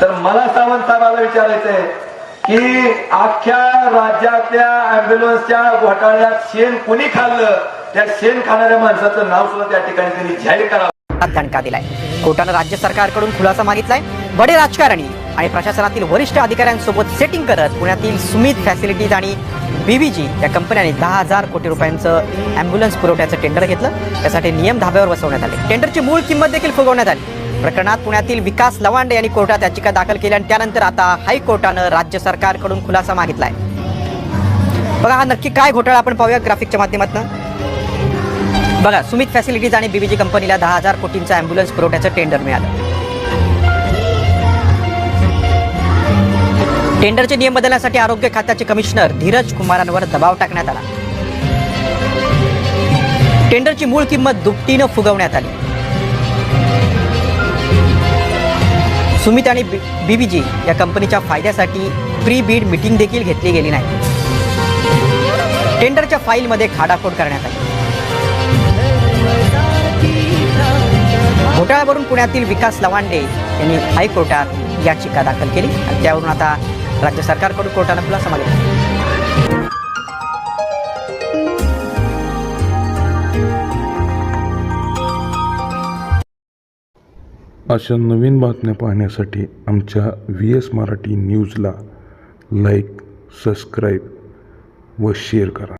तर मला सावंत साहेबाला विचारायचं की अख्ख्या राज्यातल्या अँब्युलन्सच्या घोटाळ्यात शेण कुणी खाल्लं? त्या शेण खाणाऱ्या माणसाचं नाव सुद्धा त्या ठिकाणी त्यांनी जाहीर करावं. दणका दिलाय. कोर्टानं राज्य सरकारकडून खुलासा मागितलाय. बडे राजकारणी आणि प्रशासनातील वरिष्ठ अधिकाऱ्यांसोबत सेटिंग करत पुण्यातील सुमित फॅसिलिटीज आणि बीबीजी या कंपन्यांनी दहा हजार कोटी रुपयांचं अँब्युलन्स पुरवठ्याचं टेंडर घेतलं. त्यासाठी नियम धाब्यावर बसवण्यात आले. टेंडरची मूळ किंमत देखील फुगवण्यात आली. प्रकरणात पुण्यातील विकास लवांडे यांनी कोर्टात याचिका दाखल केली आणि त्यानंतर आता हायकोर्टानं राज्य सरकारकडून खुलासा मागितलाय. बघा हा नक्की काय घोटाळा आपण पाहूया ग्राफिकच्या माध्यमातून. बघा सुमित फॅसिलिटीज आणि बीबीजी कंपनीला दहा हजार कोटींचा अँब्युलन्स पुरवठ्याचं टेंडर मिळालं. टेंडरचे नियम बदलण्यासाठी आरोग्य खात्याचे कमिशनर धीरज कुमारांवर दबाव टाकण्यात आला. टेंडरची मूळ किंमत दुपटीनं फुगवण्यात आली. सुमित आणि बी बी जी या कंपनीच्या फायद्यासाठी प्री बीड मीटिंग देखील घेतली गेली नाही. टेंडरच्या फाईलमध्ये खाडाखोड करण्यात आली. घोटाळ्यावरून पुण्यातील विकास लवांडे यांनी हायकोर्टात याचिका दाखल केली. आणि त्यावरून आता राज्य सरकारकडून कोर्टानं खुलासा मागितला. अशा नवीन बातम्या पाहण्यासाठी आमच्या व्ही एस मराठी न्यूजला लाईक सबस्क्राईब व शेअर करा.